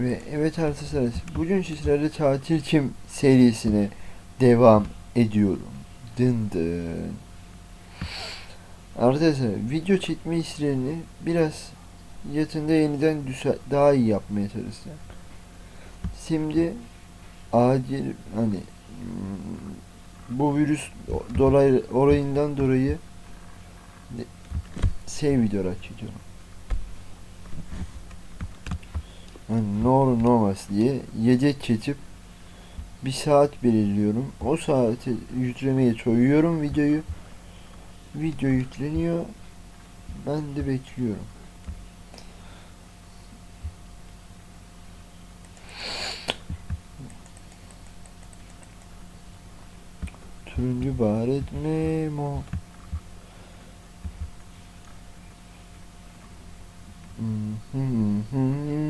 Ve evet arkadaşlar bugün sizlerle tatil kim serisine devam ediyorum. Dın dın. Arkadaşlar video çekme işlerini biraz yakında yeniden daha iyi yapmaya çalışacağım. Şimdi acil hani hmm, bu virüs dolayı olayından dolayı şey videolar çekiyorum. Yani ne olur ne olmaz diye yedek keçip bir saat belirliyorum. O saati yüklemeye koyuyorum videoyu. Video yükleniyor. Ben de bekliyorum. Turuncu baharet memo. Sansürlü olmasın diye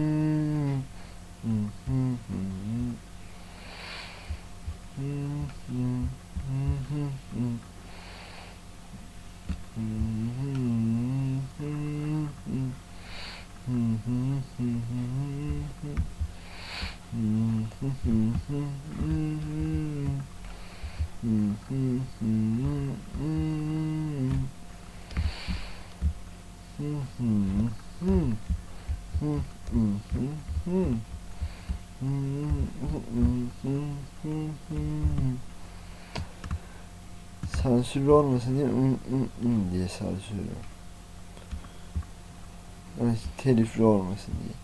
ım, ım diye sansürlüyorum. Yani telifli olmasın diye.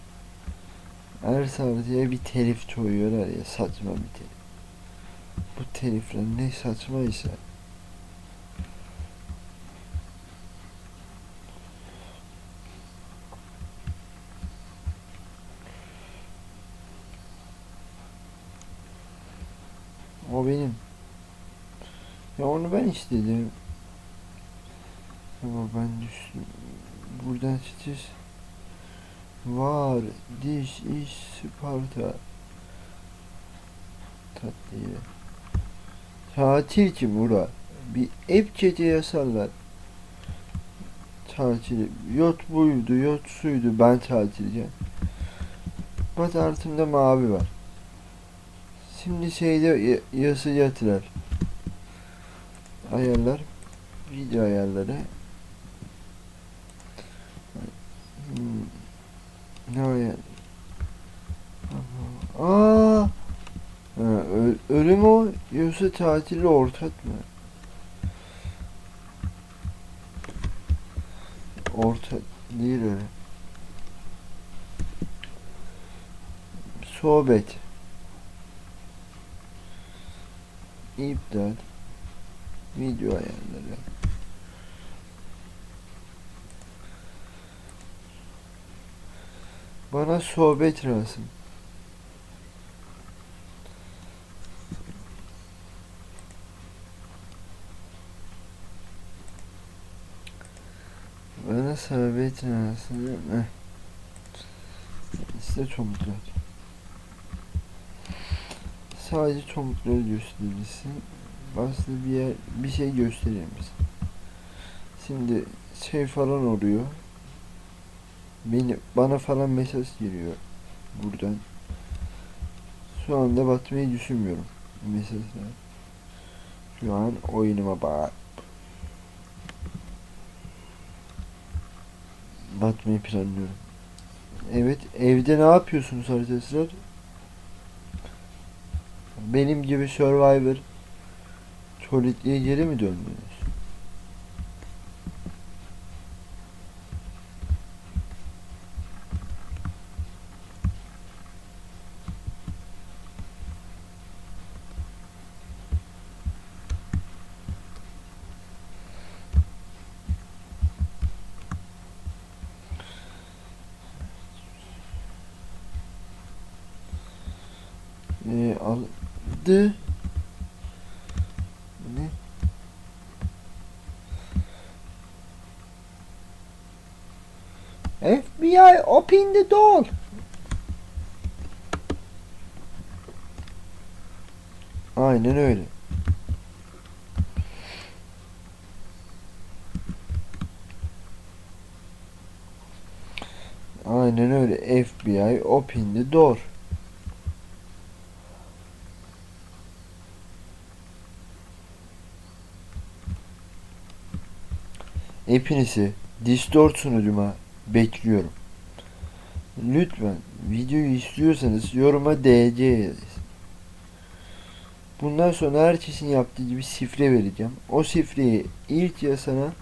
Her sahneye bir telif koyuyorlar ya saçma bir telif. Bu telifler ne saçma ise. O benim. Ya onu ben istedim. Ama ben düştüm. Buradan çıkış var. Diş iş Sparta. Tatlı yere. Tatil ki bura. Bir ev gece yasarlar. Tatili. Yot buydu, yot suydu. Ben tatilce. Bak altımda mavi var. Şimdi şeyde y- yası yatırar. Ayarlar. Video ayarları. Hmm. Ne ayar? Aa! Ha, ölüm o yoksa tatili ortak mı? Ortak değil öyle. Sohbet. İptal. Video ayarları. Bana sohbet lazım. Bana sohbet lazım. İşte çomuklar. Sadece çomukları gösterirsin. Aslında bir yer, bir şey gösterir misin? Şimdi şey falan oluyor. Beni, bana falan mesaj geliyor buradan. Şu anda batmayı düşünmüyorum mesajlar. Şu an oyunuma bak. Batmayı planlıyorum. Evet, evde ne yapıyorsunuz arkadaşlar? Benim gibi Survivor Solid'liğe geri mi döndünüz? Aldı. Ne? FBI open the door. Aynen öyle. Aynen öyle. FBI open the door. Hepinizi Discord sunucuma bekliyorum. Lütfen videoyu istiyorsanız yoruma DC yazın. Bundan sonra herkesin yaptığı gibi şifre vereceğim. O şifreyi ilk yazana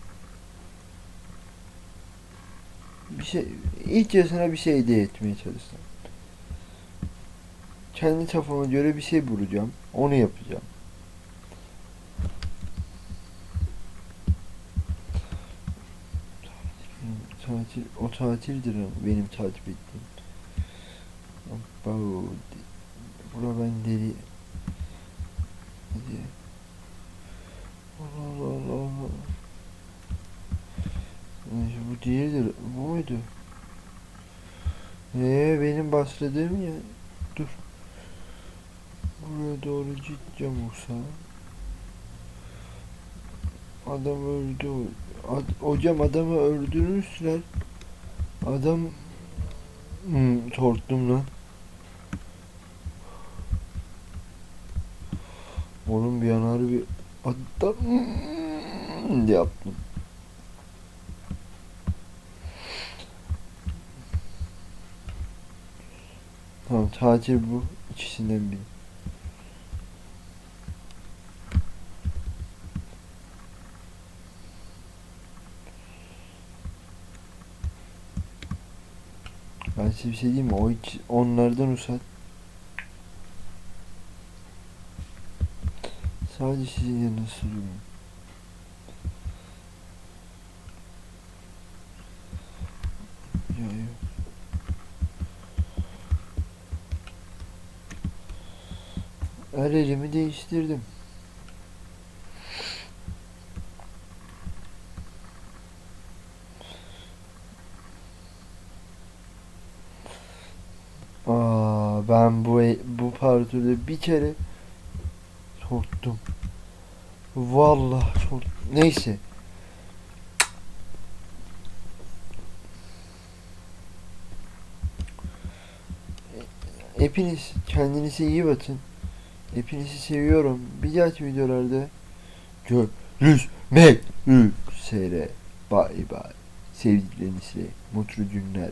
bir şey ilk yazana bir şey hediye etmeye çalışacağım. Kendi kafama göre bir şey bulacağım. Onu yapacağım. Tatil, o tatildir benim takip ettiğim. Abba, bura ben deli. Hadi. Allah Allah Allah bu değildir. Bu muydu? Ee, benim bastırdığım ya. Dur. Buraya doğru gideceğim olsa. Adam öldü. Ad, hocam adamı öldürmüşler. Adam hmm, korktum lan. Onun bir yanar bir adam hmm, yaptım. Tamam tatil bu ikisinden biri. Ben size bir şey diyeyim mi? O iki, onlardan uzak. Sadece sizin yanınızda duruyorum. Ya yok. Her elimi değiştirdim. Aa, ben bu bu partide bir kere korktum. Vallahi çok neyse. Hepiniz kendinize iyi bakın. Hepinizi seviyorum. Bir dahaki videolarda görüşmek üzere. Bye bye. Sevdiklerinizle mutlu günler.